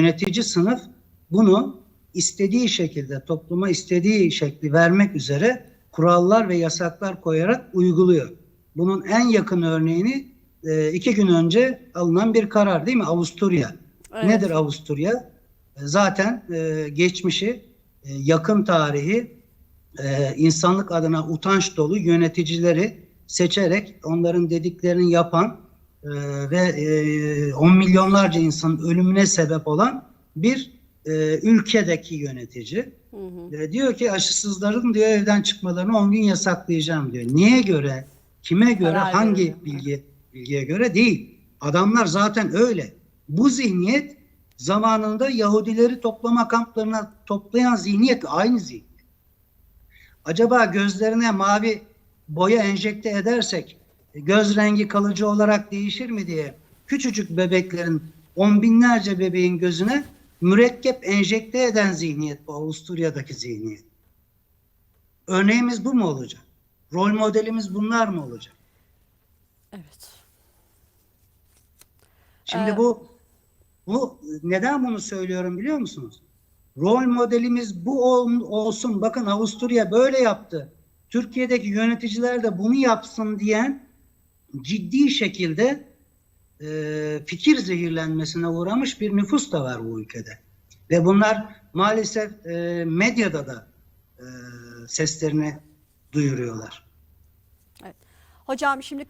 yönetici sınıf bunu istediği şekilde topluma istediği şekli vermek üzere kurallar ve yasaklar koyarak uyguluyor. Bunun en yakın örneğini e, iki gün önce alınan bir karar değil mi? Avusturya. Evet. Nedir Avusturya? E, Zaten e, geçmişi, yakın tarihi, insanlık adına utanç dolu yöneticileri seçerek onların dediklerini yapan e, ve e, on milyonlarca insanın ölümüne sebep olan bir e, ülkedeki yönetici. Hı hı. E, diyor ki aşısızların diyor evden çıkmalarını 10 gün yasaklayacağım diyor. Niye göre? Kime göre? Karar hangi veriyor. bilgi bilgiye göre değil. Adamlar zaten öyle. Bu zihniyet zamanında Yahudileri toplama kamplarına toplayan zihniyet aynı zihniyet. Acaba gözlerine mavi boya enjekte edersek göz rengi kalıcı olarak değişir mi diye küçücük bebeklerin on binlerce bebeğin gözüne mürekkep enjekte eden zihniyet bu Avusturya'daki zihniyet. Örneğimiz bu mu olacak? Rol modelimiz bunlar mı olacak? Evet. Şimdi Ee, bu bu neden bunu söylüyorum biliyor musunuz? Rol modelimiz bu ol- olsun. Bakın Avusturya böyle yaptı. Türkiye'deki yöneticiler de bunu yapsın diyen ciddi şekilde e, fikir zehirlenmesine uğramış bir nüfus da var bu ülkede. Ve bunlar maalesef e, medyada da e, seslerini duyuruyorlar. Hocam şimdi